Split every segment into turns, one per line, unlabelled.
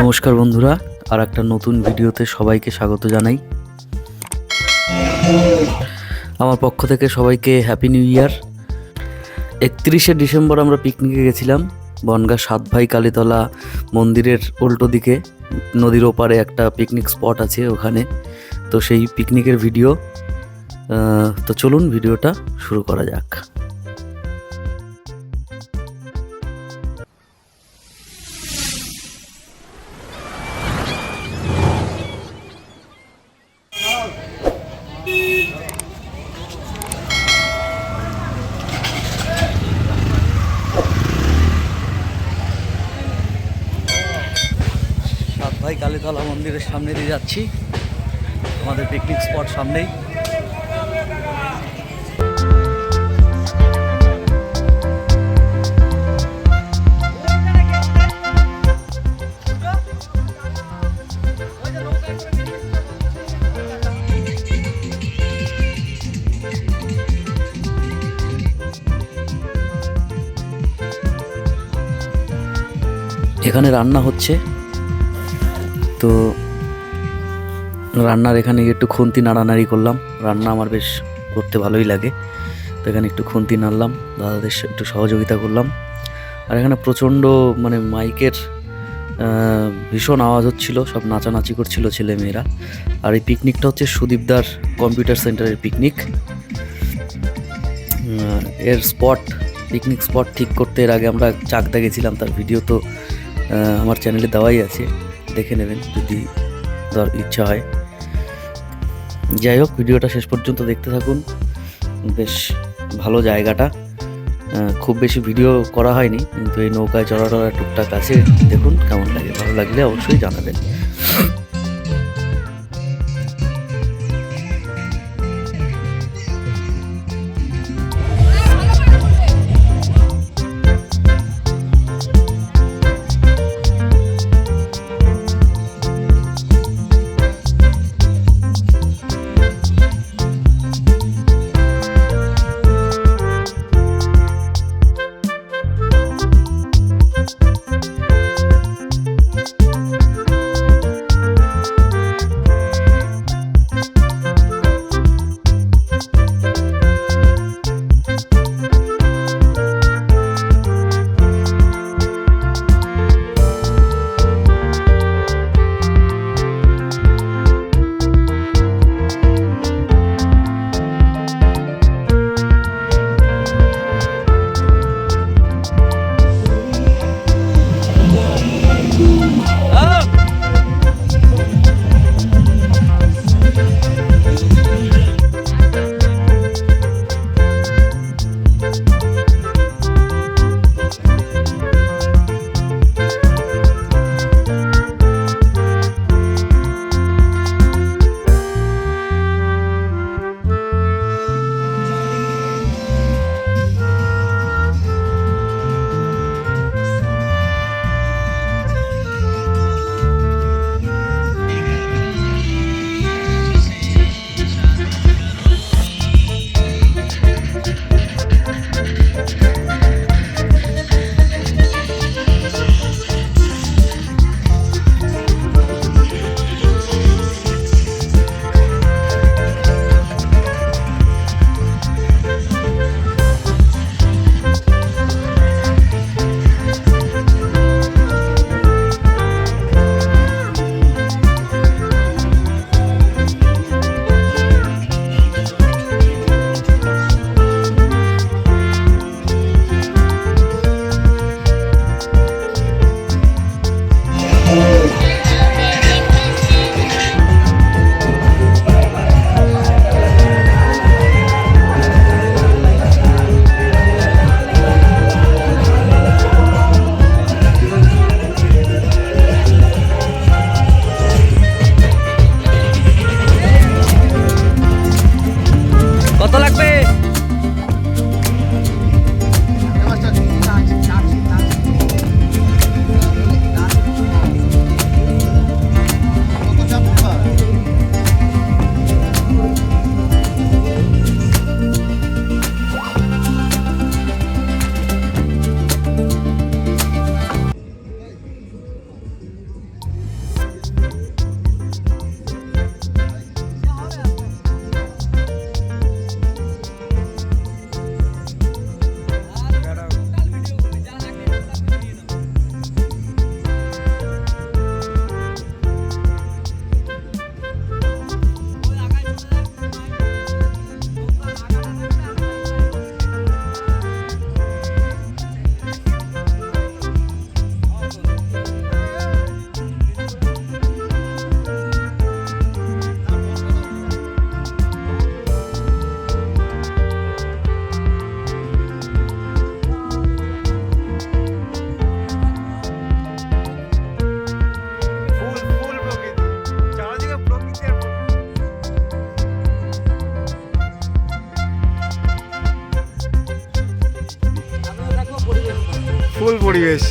নমস্কার বন্ধুরা, আর একটা নতুন ভিডিওতে সবাইকে স্বাগত জানাই। আমার পক্ষ থেকে সবাইকে হ্যাপি নিউ ইয়ার একত্রিশে ডিসেম্বর আমরা পিকনিকে গেছিলাম, বনগা সাত ভাই কালীতলা মন্দিরের উল্টো দিকে, নদীর ওপারে একটা পিকনিক স্পট আছে ওখানে। তো সেই পিকনিকের ভিডিও তো চলুন ভিডিওটা শুরু করা যাক। ভাই কালীতলা মন্দিরের সামনে দিয়ে যাচ্ছি। আমাদের পিকনিক স্পট সামনেই। এখানে রান্না হচ্ছে তো রান্নার এখানে একটু খুন্তি নাড়ানাড়ি করলাম। রান্না আমার বেশ করতে ভালোই লাগে। তো এখানে একটু খুন্তি নাড়লাম, দাদাদের একটু সহযোগিতা করলাম। আর এখানে প্রচণ্ড মানে মাইকের ভীষণ আওয়াজ হচ্ছিল, সব নাচানাচি করছিল ছেলে মেয়েরা আর এই পিকনিকটা হচ্ছে সুদীপদার কম্পিউটার সেন্টারের পিকনিক। এর স্পট, পিকনিক স্পট ঠিক করতে এর আগে আমরা চাকদা গেছিলাম, তার ভিডিও তো আমার চ্যানেলে দেওয়াই আছে। দেখে নেবেন যদি তার ইচ্ছা হয়। যাই হোক ভিডিওটা শেষ পর্যন্ত দেখতে থাকুন। বেশ ভালো জায়গাটা। খুব বেশি ভিডিও করা হয়নি, কিন্তু এই নৌকায় চড়া টড়া টুকটাক আছে। দেখুন কেমন লাগে। ভালো লাগলে অবশ্যই জানাবেন।
ফুল পরিবেশ।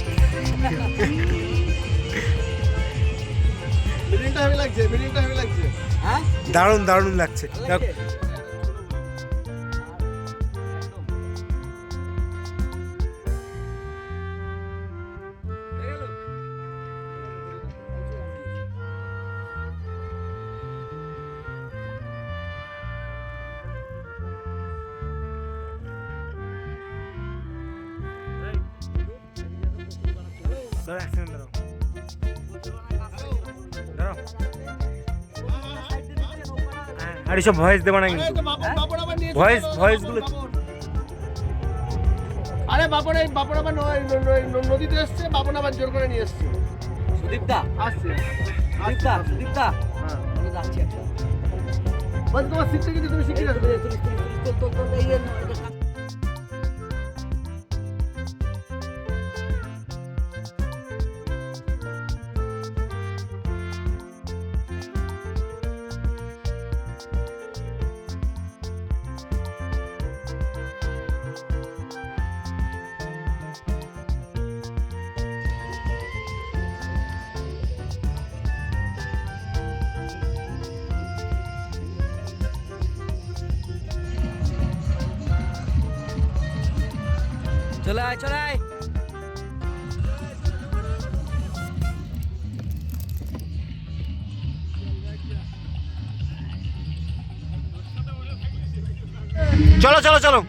লাগছে
দারুণ দারুণ লাগছে? দাঁড়াও, এক। হ্যাঁ, আর এসব ভয়েস দেবো না কিন্তু। ভয়েস ভয়েসগুলো
আরে বাপন এই বাপন আবার নদীতে এসছে বাপন আবার জোর করে নিয়ে এসছে।
সুদীপদা
আসছে।
সুদীপদা সুদীপদা
হ্যাঁ।
আমি যাচ্ছি একটা।
বলছি তোমার শিখতে কিন্তু তুমি শিখে যাবে
চলে আয় চলে আয়
চলো চলো চলো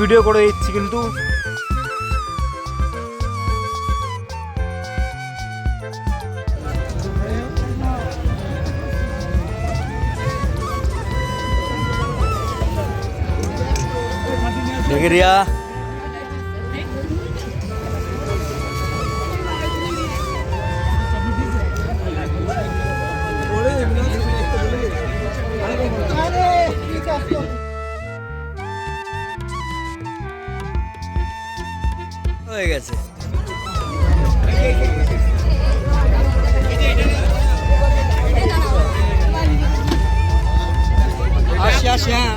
ভিডিও করে দিচ্ছি কিন্তু।
রিয়া হয়ে গেছে। হ্যাঁ।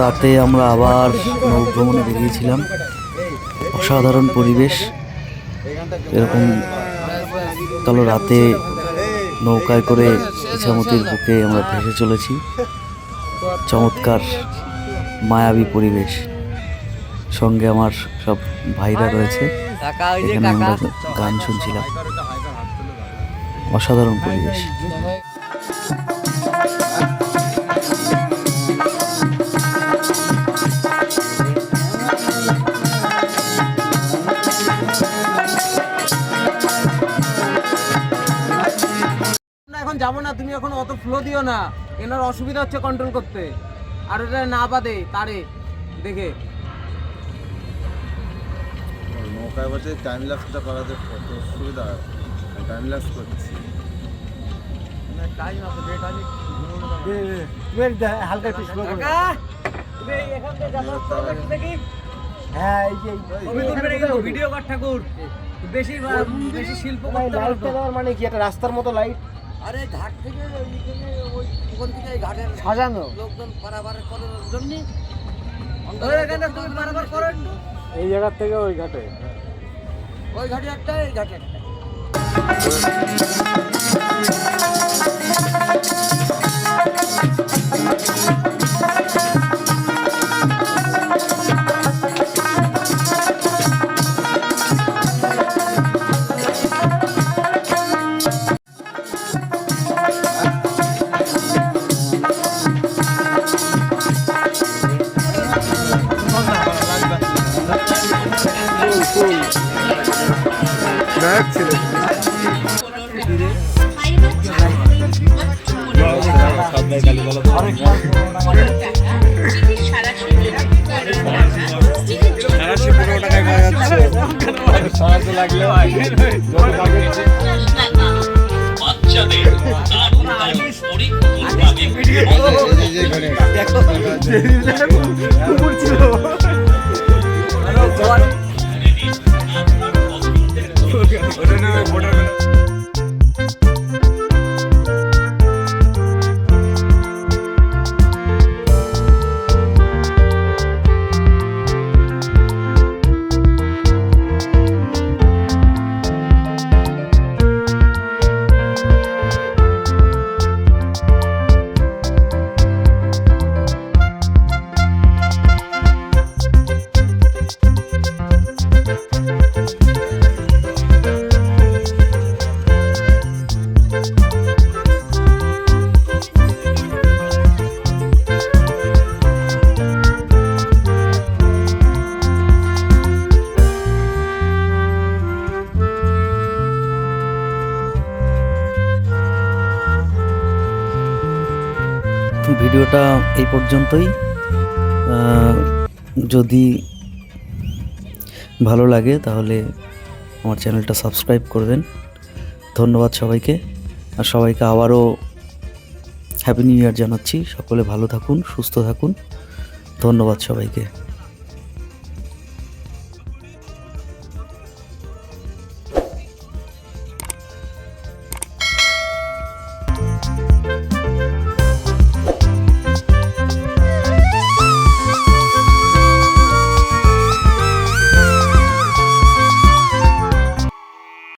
রাতে আমরা আবার নৌ ভ্রমণে বেরিয়েছিলাম। অসাধারণ পরিবেশ। এরকম কালো রাতে নৌকায় করে ইছামতির বুকে আমরা ভেসে চলেছি। চমৎকার মায়াবী পরিবেশ। সঙ্গে আমার সব ভাইরা রয়েছে। এখানে আমরা গান শুনছিলাম। অসাধারণ পরিবেশ।
না এখন যাব না। তুমি এখন অত ফ্লো দিও না। এনার অসুবিধা হচ্ছে কন্ট্রোল করতে। আর ওটা না বাদে তারে দেখে।
নৌকায় বসে টাইম ল্যাপসটা করাতে কত সুবিধা টাইম ল্যাপস করছি।
হালকা? হ্যাঁ
ভিডিও কর ঠাকুর? বেশি বেশি শিল্প।
মানে কি? একটা রাস্তার মতো লাইট
আরে ঘাট থেকে ওই ওখান থেকে এই ঘাটের
সাজানো।
লোকজন পারাবার করার জন্য?
ওই এখানে তুমি বারবার করো
এই জায়গার থেকে ওই ঘাটে।
ওই ঘাটে একটা এই ঘাটে একটা। বাচ্চাদের দারুণ আয়ুষ পরিক্রমা ஒரு போட்டு ভিডিওটা এই পর্যন্তই। যদি ভালো লাগে তাহলে আমার চ্যানেলটা সাবস্ক্রাইব করবেন। ধন্যবাদ সবাইকে। আর সবাইকে আবারও হ্যাপি নিউ ইয়ার জানাচ্ছি। সকলে ভালো থাকুন, সুস্থ থাকুন। ধন্যবাদ সবাইকে।